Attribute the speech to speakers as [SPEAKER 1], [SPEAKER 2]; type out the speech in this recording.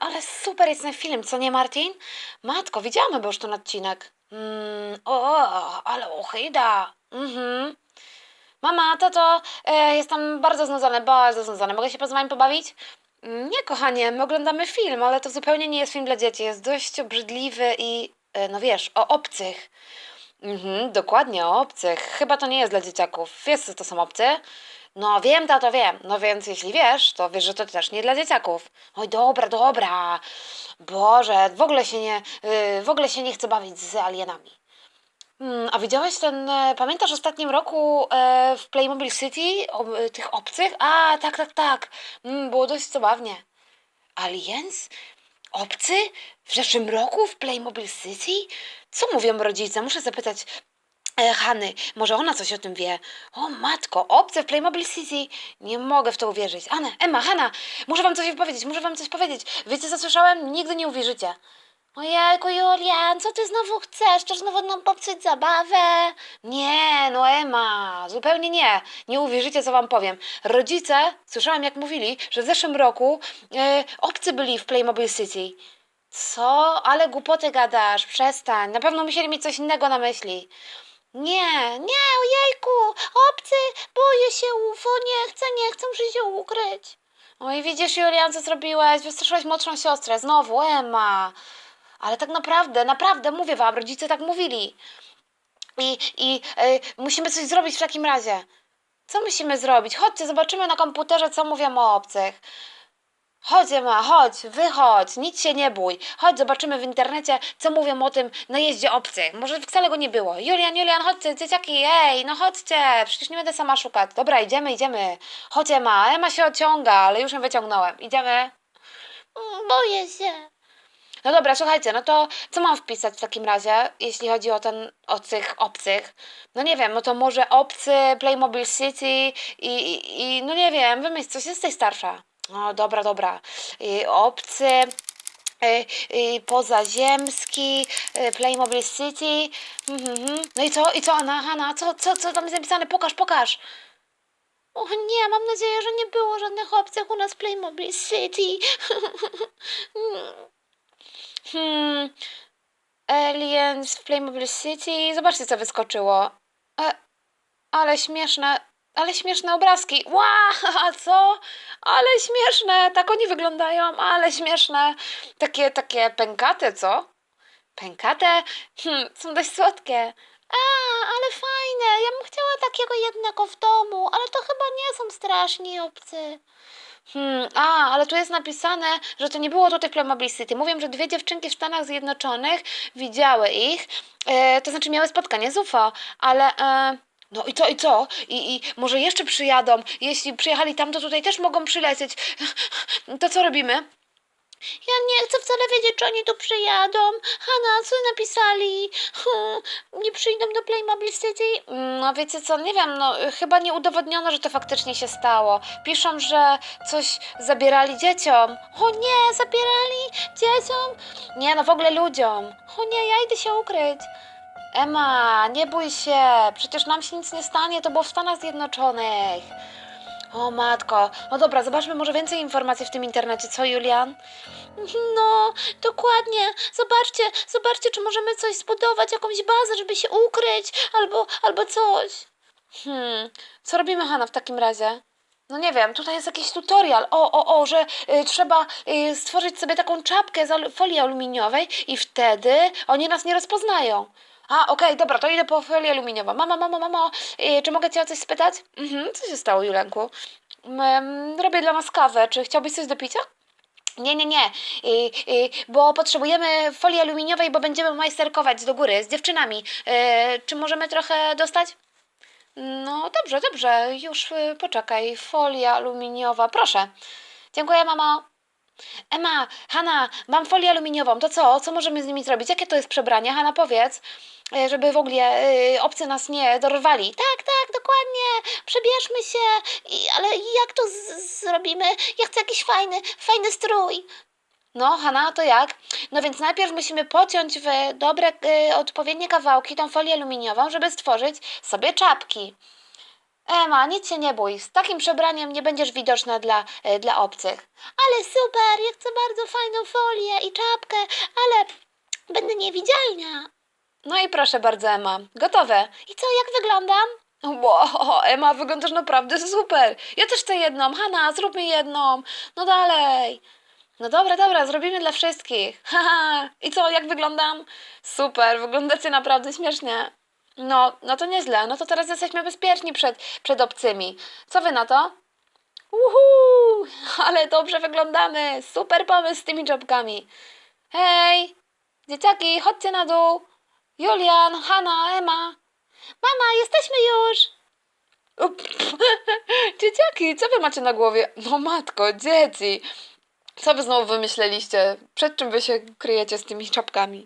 [SPEAKER 1] ale super jest ten film, co nie Martin? Matko, widziałam chyba już ten odcinek. Mm, o, ale ochyda. Mhm. Mama, tato, e, jestem bardzo znudzony, bardzo znudzony. Mogę się z wami pobawić? Mm, Nie, kochanie, my oglądamy film, ale to zupełnie nie jest film dla dzieci. Jest dość obrzydliwy i, e, no wiesz, o obcych. Mhm, dokładnie, o obcych. Chyba to nie jest dla dzieciaków. Wiesz, co to są obcy? No wiem, tato, wiem. No więc jeśli wiesz, to wiesz, że to też nie dla dzieciaków. Oj, dobra, dobra. Boże, w ogóle się nie, y, w ogóle się nie chcę bawić z alienami. Mm, a widziałeś ten, e, pamiętasz w ostatnim roku e, w Playmobil City e, tych obcych? A, tak, tak, tak. Mm, było dość zabawnie. Aliens? Obcy? W zeszłym roku w Playmobil City? Co mówią rodzice? Muszę zapytać e, Hany. Może ona coś o tym wie. O matko, obce w Playmobil City? Nie mogę w to uwierzyć. Anna, Emma, Hanna, muszę wam coś powiedzieć, muszę wam coś powiedzieć. Wiecie co słyszałem? Nigdy nie uwierzycie. Ojejku, Julian, co ty znowu chcesz? Chcesz znowu nam popsuć zabawę? Nie, no Ema, zupełnie nie. Nie uwierzycie, co wam powiem. Rodzice, słyszałam jak mówili, że w zeszłym roku e, obcy byli w Playmobil City. Co? Ale głupoty gadasz, przestań. Na pewno musieli mieć coś innego na myśli. Nie, nie, ojejku, obcy, boję się UFO, nie chcę, nie chcę, muszę się ukryć. Oj, widzisz, Julian, co zrobiłaś? Wystraszyłaś młodszą siostrę. Znowu, Emma. Ale tak naprawdę, naprawdę, mówię wam, rodzice tak mówili. I, i y, musimy coś zrobić w takim razie. Co musimy zrobić? Chodźcie, zobaczymy na komputerze, co mówią o obcych. Chodź, Emma, chodź, wychodź, nic się nie bój. Chodź, zobaczymy w internecie, co mówią o tym najeździe obcych. Może wcale go nie było. Julian, Julian, chodźcie, dzieciaki, ej, no chodźcie, przecież nie będę sama szukać. Dobra, idziemy, idziemy. Chodź, Emma, Emma się ociąga, ale już ją wyciągnąłem. Idziemy. Boję się. No dobra, słuchajcie, no to co mam wpisać w takim razie, jeśli chodzi o ten, o tych obcych? No nie wiem, no to może obcy, Playmobil City i, i, i no nie wiem, wymyśl coś, jesteś starsza. No dobra, dobra. I obcy, y, y, pozaziemski, y, Playmobil City. Mhm, mhm. No i co, i co, Anna, Hanna, co, co, co tam jest napisane? Pokaż, pokaż. O nie, mam nadzieję, że nie było żadnych obcych u nas w Playmobil City. Hmm. Aliens w Playmobil City. Zobaczcie, co wyskoczyło. E, ale śmieszne, ale śmieszne obrazki. Ła, a co? Ale śmieszne. Tak oni wyglądają, ale śmieszne. Takie, takie pękate, co? Pękate? Hmm, są dość słodkie. A, ale fajne. Ja bym chciała takiego jednego w domu, ale to chyba nie są straszni obcy. Hmm, a, ale tu jest napisane, że to nie było tutaj w Playmobil City. Mówią, że dwie dziewczynki w Stanach Zjednoczonych widziały ich, e, to znaczy miały spotkanie z UFO, ale... E, no i co, i co? I, I może jeszcze przyjadą. Jeśli przyjechali tam, to tutaj też mogą przylecieć. To co robimy? Ja nie chcę wcale wiedzieć, czy oni tu przyjadą. Hanna, co napisali? Hmm, nie przyjdą do Playmobil City? No wiecie co, nie wiem, no chyba nie udowodniono, że to faktycznie się stało. Piszą, że coś zabierali dzieciom. O nie, zabierali dzieciom? Nie, no w ogóle ludziom. O nie, ja idę się ukryć. Emma, nie bój się, przecież nam się nic nie stanie, to było w Stanach Zjednoczonych. O matko, no dobra, zobaczmy może więcej informacji w tym internecie, co Julian? No, dokładnie. Zobaczcie, zobaczcie, czy możemy coś zbudować, jakąś bazę, żeby się ukryć, albo, albo coś. Hmm, co robimy, Hanna, w takim razie? No nie wiem, tutaj jest jakiś tutorial. O, o, o, że y, trzeba y, stworzyć sobie taką czapkę z al- folii aluminiowej i wtedy oni nas nie rozpoznają. A, okej, dobra, to idę po folię aluminiową. Mamo, mamo, mamo, y, czy mogę cię o coś spytać? Mhm, co się stało, Julenku? Mm, robię dla nas kawę. Czy chciałbyś coś do picia? Nie, nie, nie, y, y, bo potrzebujemy folii aluminiowej, bo będziemy majsterkować do góry z dziewczynami. Y, czy możemy trochę dostać? No dobrze, dobrze, już y, poczekaj. Folia aluminiowa, proszę. Dziękuję, mamo. Emma, Hanna, mam folię aluminiową, to co? Co możemy z nimi zrobić? Jakie to jest przebranie? Hanna, powiedz, y, żeby w ogóle y, obcy nas nie dorwali. Tak, tak, dokładnie, przebierzmy się, I, ale jak to zrobimy? Ja chcę jakiś fajny, fajny strój. No, Hanna, to jak? No więc najpierw musimy pociąć w dobre, y, odpowiednie kawałki tą folię aluminiową, żeby stworzyć sobie czapki. Ema, nic się nie bój. Z takim przebraniem nie będziesz widoczna dla, e, dla obcych. Ale super, ja chcę bardzo fajną folię i czapkę, ale będę niewidzialna. No i proszę bardzo, Ema. Gotowe. I co, jak wyglądam? Wow, Ema, wyglądasz naprawdę super. Ja też chcę jedną. Hanna, zróbmy jedną. No dalej. No dobra, dobra, zrobimy dla wszystkich. Haha. I co, jak wyglądam? Super, wyglądacie naprawdę śmiesznie. No, no to nieźle. No to teraz jesteśmy bezpieczni przed, przed obcymi. Co wy na to? Uhu, ale dobrze wyglądamy. Super pomysł z tymi czapkami. Hej, dzieciaki, chodźcie na dół. Julian, Hanna, Ema. Mama, jesteśmy już. Dzieciaki, co wy macie na głowie? No matko, dzieci. Co wy znowu wymyśleliście? Przed czym wy się kryjecie z tymi czapkami?